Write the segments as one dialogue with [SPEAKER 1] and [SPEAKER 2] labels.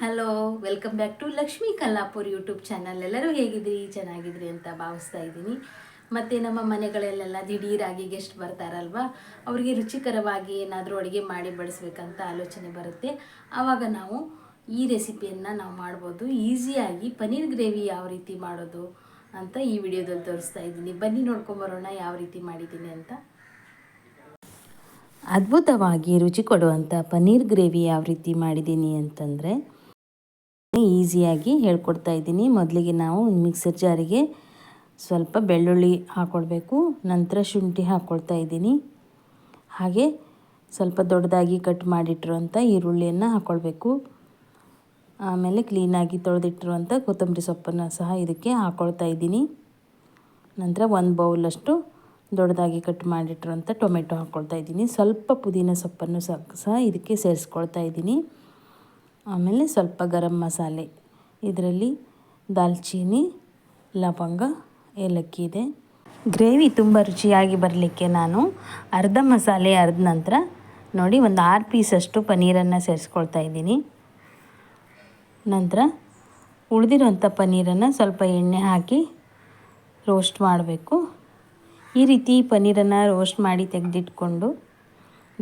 [SPEAKER 1] Hello, welcome back to Lakshmi Kallapur YouTube channel. ಎಲ್ಲರೂ ಹೇಗಿದ್ರಿ ಚೆನ್ನಾಗಿದ್ರಿ ಅಂತ ಭಾವಿಸ್ತಾ ಇದ್ದೀನಿ. ಮತ್ತು ನಮ್ಮ ಮನೆಗಳಲ್ಲೆಲ್ಲ ದಿಢೀರಾಗಿ ಗೆಸ್ಟ್ ಬರ್ತಾರಲ್ವ? ಅವರಿಗೆ ರುಚಿಕರವಾಗಿ ಏನಾದರೂ ಅಡುಗೆ ಮಾಡಿ ಬಡಿಸ್ಬೇಕಂತ ಆಲೋಚನೆ ಬರುತ್ತೆ. ಆವಾಗ ನಾವು ಈ ರೆಸಿಪಿಯನ್ನು ನಾವು ಮಾಡ್ಬೋದು. ಈಸಿಯಾಗಿ ಪನ್ನೀರ್ ಗ್ರೇವಿ ಯಾವ ರೀತಿ ಮಾಡೋದು ಅಂತ ಈ ವಿಡಿಯೋದಲ್ಲಿ ತೋರಿಸ್ತಾ ಇದ್ದೀನಿ. ಬನ್ನಿ ನೋಡ್ಕೊಂಬರೋಣ ಯಾವ ರೀತಿ ಮಾಡಿದ್ದೀನಿ ಅಂತ. ಅದ್ಭುತವಾಗಿ ರುಚಿ ಕೊಡುವಂಥ ಪನ್ನೀರ್ ಗ್ರೇವಿ ಯಾವ ರೀತಿ ಮಾಡಿದ್ದೀನಿ ಅಂತಂದರೆ ಈಸಿಯಾಗಿ ಹೇಳ್ಕೊಡ್ತಾ ಇದ್ದೀನಿ. ಮೊದಲಿಗೆ ನಾವು ಮಿಕ್ಸರ್ ಜಾರಿಗೆ ಸ್ವಲ್ಪ ಬೆಳ್ಳುಳ್ಳಿ ಹಾಕ್ಕೊಳ್ಬೇಕು ನಂತರ ಶುಂಠಿ ಹಾಕ್ಕೊಳ್ತಾ ಇದ್ದೀನಿ. ಹಾಗೆ ಸ್ವಲ್ಪ ದೊಡ್ಡದಾಗಿ ಕಟ್ ಮಾಡಿಟ್ಟಿರುವಂಥ ಈರುಳ್ಳಿಯನ್ನು ಹಾಕ್ಕೊಳ್ಬೇಕು ಆಮೇಲೆ ಕ್ಲೀನಾಗಿ ತೊಳೆದಿಟ್ಟಿರುವಂಥ ಕೊತ್ತಂಬರಿ ಸೊಪ್ಪನ್ನು ಸಹ ಇದಕ್ಕೆ ಹಾಕ್ಕೊಳ್ತಾ ಇದ್ದೀನಿ. ನಂತರ ಒಂದು ಬೌಲಷ್ಟು ದೊಡ್ಡದಾಗಿ ಕಟ್ ಮಾಡಿಟ್ಟಿರುವಂಥ ಟೊಮೆಟೊ ಹಾಕ್ಕೊಳ್ತಾ ಇದ್ದೀನಿ. ಸ್ವಲ್ಪ ಪುದೀನ ಸೊಪ್ಪನ್ನು ಸಹ ಸಹ ಇದಕ್ಕೆ ಸೇರಿಸ್ಕೊಳ್ತಾ ಇದ್ದೀನಿ. ಆಮೇಲೆ ಸ್ವಲ್ಪ ಗರಂ ಮಸಾಲೆ. ಇದರಲ್ಲಿ ದಾಲ್ಚೀನಿ, ಲವಂಗ, ಏಲಕ್ಕಿ ಇದೆ. ಗ್ರೇವಿ ತುಂಬ ರುಚಿಯಾಗಿ ಬರಲಿಕ್ಕೆ ನಾನು ಅರ್ಧ ಮಸಾಲೆ ಅರ್ಧ ನಂತರ ನೋಡಿ ಒಂದು ಆರು ಪೀಸಷ್ಟು ಪನ್ನೀರನ್ನು ಸೇರಿಸ್ಕೊಳ್ತಾ ಇದ್ದೀನಿ. ನಂತರ ಉಳಿದಿರುವಂಥ ಪನ್ನೀರನ್ನು ಸ್ವಲ್ಪ ಎಣ್ಣೆ ಹಾಕಿ ರೋಸ್ಟ್ ಮಾಡಬೇಕು. ಈ ರೀತಿ ಪನ್ನೀರನ್ನು ರೋಸ್ಟ್ ಮಾಡಿ ತೆಗೆದಿಟ್ಕೊಂಡು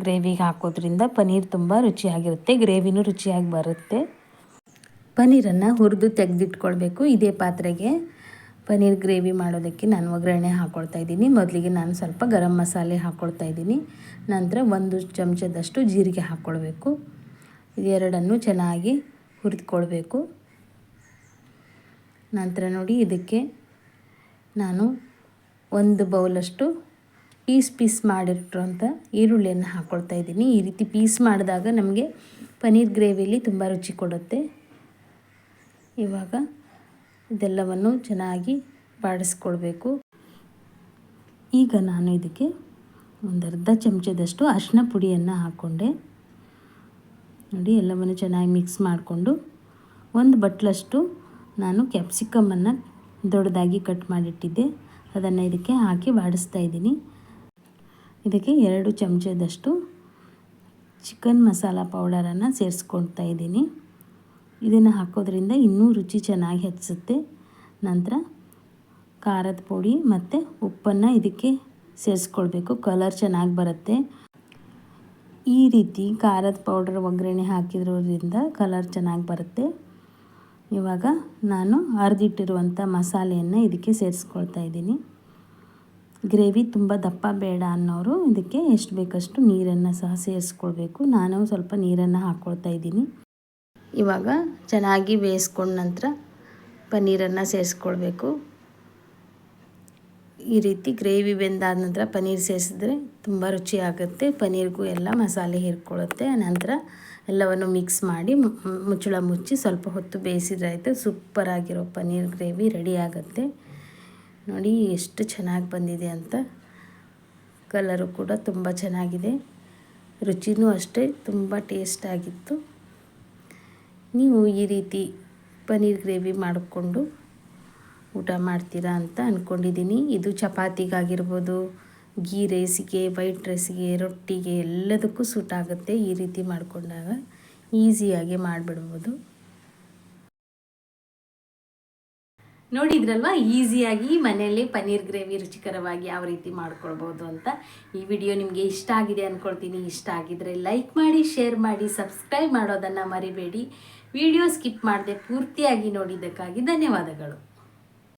[SPEAKER 1] ಗ್ರೇವಿಗೆ ಹಾಕೋದ್ರಿಂದ ಪನ್ನೀರ್ ತುಂಬ ರುಚಿಯಾಗಿರುತ್ತೆ, ಗ್ರೇವಿನೂ ರುಚಿಯಾಗಿ ಬರುತ್ತೆ. ಪನ್ನೀರನ್ನು ಹುರಿದು ತೆಗೆದಿಟ್ಕೊಳ್ಬೇಕು. ಇದೇ ಪಾತ್ರೆಗೆ ಪನ್ನೀರ್ ಗ್ರೇವಿ ಮಾಡೋದಕ್ಕೆ ನಾನು ಒಗ್ಗರಣೆ ಹಾಕ್ಕೊಳ್ತಾ ಇದ್ದೀನಿ. ಮೊದಲಿಗೆ ನಾನು ಸ್ವಲ್ಪ ಗರಂ ಮಸಾಲೆ ಹಾಕ್ಕೊಳ್ತಾ ಇದ್ದೀನಿ. ನಂತರ ಒಂದು ಚಮಚದಷ್ಟು ಜೀರಿಗೆ ಹಾಕ್ಕೊಳ್ಬೇಕು ಇದೆರಡನ್ನು ಚೆನ್ನಾಗಿ ಹುರಿದುಕೊಳ್ಬೇಕು. ನಂತರ ನೋಡಿ, ಇದಕ್ಕೆ ನಾನು ಒಂದು ಬೌಲಷ್ಟು ಪೀಸ್ ಪೀಸ್ ಮಾಡಿರೋಂಥ ಈರುಳ್ಳಿಯನ್ನು ಹಾಕ್ಕೊಳ್ತಾ ಇದ್ದೀನಿ. ಈ ರೀತಿ ಪೀಸ್ ಮಾಡಿದಾಗ ನಮಗೆ ಪನ್ನೀರ್ ಗ್ರೇವಿಲಿ ತುಂಬ ರುಚಿ ಕೊಡುತ್ತೆ. ಇವಾಗ ಇದೆಲ್ಲವನ್ನು ಚೆನ್ನಾಗಿ ಬಾಡಿಸ್ಕೊಳ್ಬೇಕು. ಈಗ ನಾನು ಇದಕ್ಕೆ ಒಂದು ಅರ್ಧ ಚಮಚದಷ್ಟು ಅರಿಶಿನ ಪುಡಿಯನ್ನು ಹಾಕ್ಕೊಂಡೆ. ನೋಡಿ, ಎಲ್ಲವನ್ನು ಚೆನ್ನಾಗಿ ಮಿಕ್ಸ್ ಮಾಡಿಕೊಂಡು ಒಂದು ಬಟ್ಲಷ್ಟು ನಾನು ಕ್ಯಾಪ್ಸಿಕಮನ್ನು ದೊಡ್ಡದಾಗಿ ಕಟ್ ಮಾಡಿಟ್ಟಿದ್ದೆ. ಅದನ್ನು ಇದಕ್ಕೆ ಹಾಕಿ ಬಾಡಿಸ್ತಾ ಇದ್ದೀನಿ. ಇದಕ್ಕೆ ಎರಡು ಚಮಚದಷ್ಟು ಚಿಕನ್ ಮಸಾಲ ಪೌಡರನ್ನು ಸೇರಿಸ್ಕೊಳ್ತಾ ಇದ್ದೀನಿ. ಇದನ್ನು ಹಾಕೋದ್ರಿಂದ ಇನ್ನೂ ರುಚಿ ಚೆನ್ನಾಗಿ ಹೆಚ್ಚಿಸುತ್ತೆ ನಂತರ ಖಾರದ ಪುಡಿ ಮತ್ತು ಉಪ್ಪನ್ನು ಇದಕ್ಕೆ ಸೇರಿಸ್ಕೊಳ್ಬೇಕು. ಕಲರ್ ಚೆನ್ನಾಗಿ ಬರುತ್ತೆ. ಈ ರೀತಿ ಖಾರದ ಪೌಡರ್ ಒಗ್ಗರಣೆ ಹಾಕಿರೋದ್ರಿಂದ ಕಲರ್ ಚೆನ್ನಾಗಿ ಬರುತ್ತೆ. ಇವಾಗ ನಾನು ಅರ್ದಿಟ್ಟಿರುವಂಥ ಮಸಾಲೆಯನ್ನು ಇದಕ್ಕೆ ಸೇರಿಸ್ಕೊಳ್ತಾ ಇದ್ದೀನಿ. ಗ್ರೇವಿ ತುಂಬ ದಪ್ಪ ಬೇಡ ಅನ್ನೋರು ಇದಕ್ಕೆ ಎಷ್ಟು ಬೇಕಷ್ಟು ನೀರನ್ನು ಸಹ ಸೇರಿಸ್ಕೊಳ್ಬೇಕು. ನಾನು ಸ್ವಲ್ಪ ನೀರನ್ನು ಹಾಕ್ಕೊಳ್ತಾ ಇದ್ದೀನಿ. ಇವಾಗ ಚೆನ್ನಾಗಿ ಬೇಯಿಸ್ಕೊಂಡ ನಂತರ ಪನ್ನೀರನ್ನು ಸೇರಿಸ್ಕೊಳ್ಬೇಕು. ಈ ರೀತಿ ಗ್ರೇವಿ ಬೆಂದಾದ ನಂತರ ಪನ್ನೀರ್ ಸೇರಿಸಿದ್ರೆ ತುಂಬ ರುಚಿಯಾಗುತ್ತೆ ಪನ್ನೀರ್ಗೂ ಎಲ್ಲ ಮಸಾಲೆ ಹೀರ್ಕೊಳ್ಳುತ್ತೆ ನಂತರ ಎಲ್ಲವನ್ನು ಮಿಕ್ಸ್ ಮಾಡಿ ಮುಚ್ಚಳ ಮುಚ್ಚಿ ಸ್ವಲ್ಪ ಹೊತ್ತು ಬೇಯಿಸಿದ್ರೆ ಆಯಿತು. ಸೂಪರಾಗಿರೋ ಪನ್ನೀರ್ ಗ್ರೇವಿ ರೆಡಿ ಆಗುತ್ತೆ. ನೋಡಿ ಎಷ್ಟು ಚೆನ್ನಾಗಿ ಬಂದಿದೆ ಅಂತ. ಕಲರು ಕೂಡ ತುಂಬ ಚೆನ್ನಾಗಿದೆ. ರುಚಿನೂ ಅಷ್ಟೇ, ತುಂಬ ಟೇಸ್ಟಾಗಿತ್ತು ನೀವು ಈ ರೀತಿ ಪನ್ನೀರ್ ಗ್ರೇವಿ ಮಾಡಿಕೊಂಡು ಊಟ ಮಾಡ್ತೀರಾ ಅಂತ ಅಂದ್ಕೊಂಡಿದ್ದೀನಿ ಇದು ಚಪಾತಿಗಾಗಿರ್ಬೋದು ಗೀ ರೈಸಿಗೆ, ವೈಟ್ ರೈಸಿಗೆ, ರೊಟ್ಟಿಗೆ ಎಲ್ಲದಕ್ಕೂ ಸೂಟ್ ಆಗುತ್ತೆ ಈ ರೀತಿ ಮಾಡಿಕೊಂಡಾಗ. ಈಸಿಯಾಗಿ ಮಾಡಿಬಿಡ್ಬೋದು. ನೋಡಿದ್ರಲ್ವ? ಈಸಿಯಾಗಿ ಮನೆಯಲ್ಲಿ ಪನ್ನೀರ್ ಗ್ರೇವಿ ರುಚಿಕರವಾಗಿ ಯಾವ ರೀತಿ ಮಾಡ್ಕೊಳ್ಬೋದು ಅಂತ ಈ ವಿಡಿಯೋ ನಿಮಗೆ ಇಷ್ಟ ಆಗಿದೆ ಅಂದ್ಕೊಳ್ತೀನಿ ಇಷ್ಟ ಆಗಿದ್ರೆ ಲೈಕ್ ಮಾಡಿ, ಶೇರ್ ಮಾಡಿ, ಸಬ್ಸ್ಕ್ರೈಬ್ ಮಾಡೋದನ್ನು ಮರಿಬೇಡಿ. ವಿಡಿಯೋ ಸ್ಕಿಪ್ ಮಾಡದೆ ಪೂರ್ತಿಯಾಗಿ ನೋಡಿದ್ದಕ್ಕಾಗಿ ಧನ್ಯವಾದಗಳು.